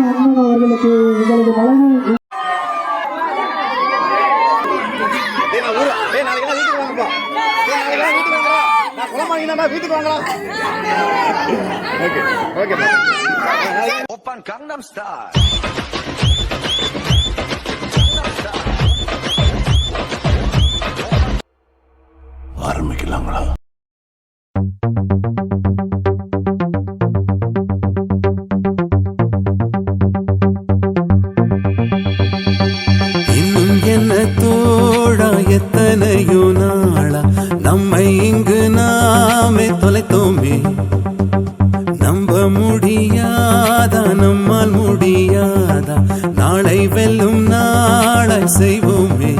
அண்ணன் அவர்களுக்கு நாளைக்கு எல்லாம் வீட்டுக்கு வாங்கப்பா. டேய் நாளைக்கு எல்லாம் வீட்டுக்கு வாங்கடா. நாளை வெல்லும் நாளை செய்வோமே.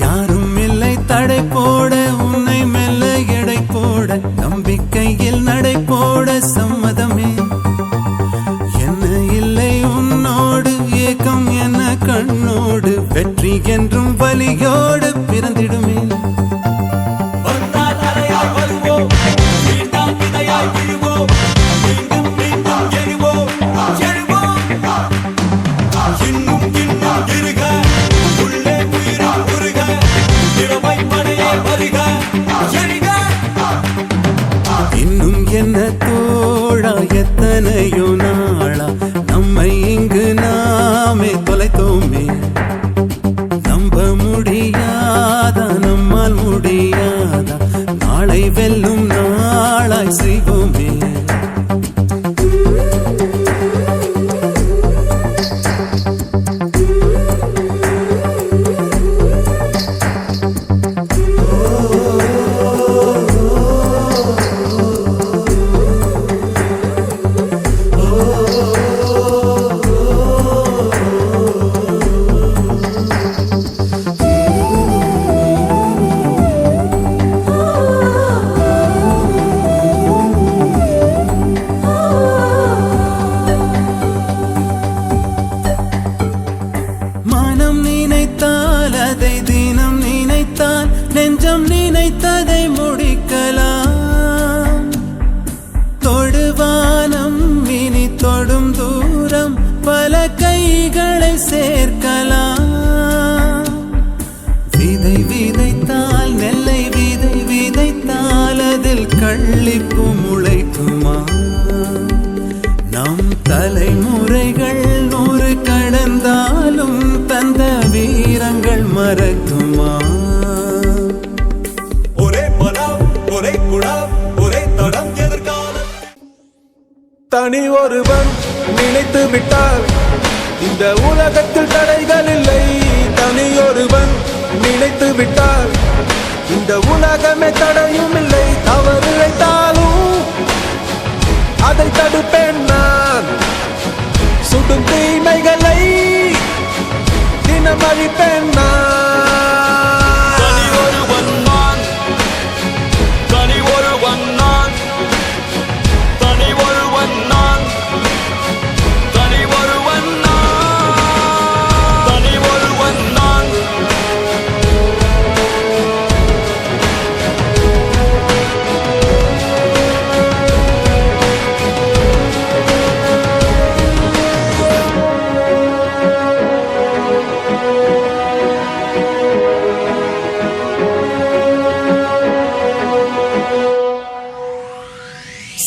யாரும் இல்லை தடை போட உன்னை மெல்ல எடை போட நம்பிக்கையில் நடை போட சம்மதமே. என்ன இல்லை உன்னோடு ஏக்கம் என்ன கண்ணோடு வெற்றி என்றும் வலியோடு எத்தனையோ அதில் கள்ளிப்பு முளைக்குமா நம் தலைமுறைகள் நூறு கடந்தாலும் தந்த வீரங்கள் மறக்குமா? ஒரே மனம் ஒரே குணம் ஒரே தடம் எதிர்காலம். தனி ஒருவன் நினைத்து விட்டால் இந்த உலகத்தில் தடைகள் இல்லை. தனி ஒருவன் நினைத்து விட்டால் இந்த உலகமே தடையும் இல்லை தவறு இழைத்தாலும் அதை தடுப்பேன் நான். சுடும் தீமைகளை தினம் அழிப்பேன்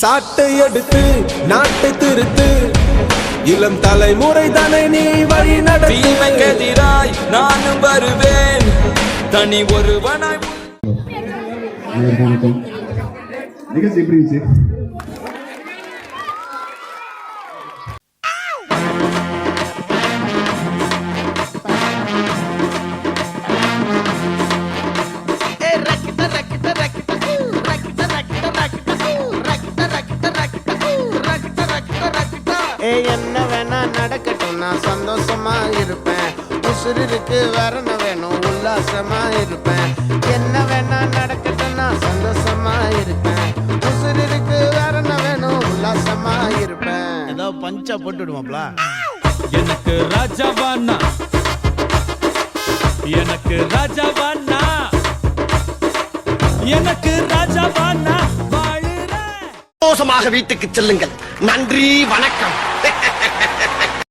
சாட்டை எடுத்து நாட்டை திருத்து. இளம் தலைமுறை தானே நீ வழி நடத்து. தீமைக்கெதிராய் நானும் வருவேன். தனி ஒருவனாய் நிகழ்ச்சி எப்படி இருந்துச்சு? உசுருக்கு வரண வேணும் உல்லாசமா இருப்பேன். என்ன வேணா நடக்கட்டும் நான் சந்தோஷமா இருப்பேன். உசுருக்கு வரண வேணும் உல்லாசமா இருப்பேன். ஏதோ பஞ்சா போட்டு விடுவாப்ல எனக்கு ராஜாவானா எனக்கு ராஜாவானா எனக்கு ராஜாவானா சந்தோஷமாக வீட்டுக்கு செல்லுங்கள். நன்றி வணக்கம்.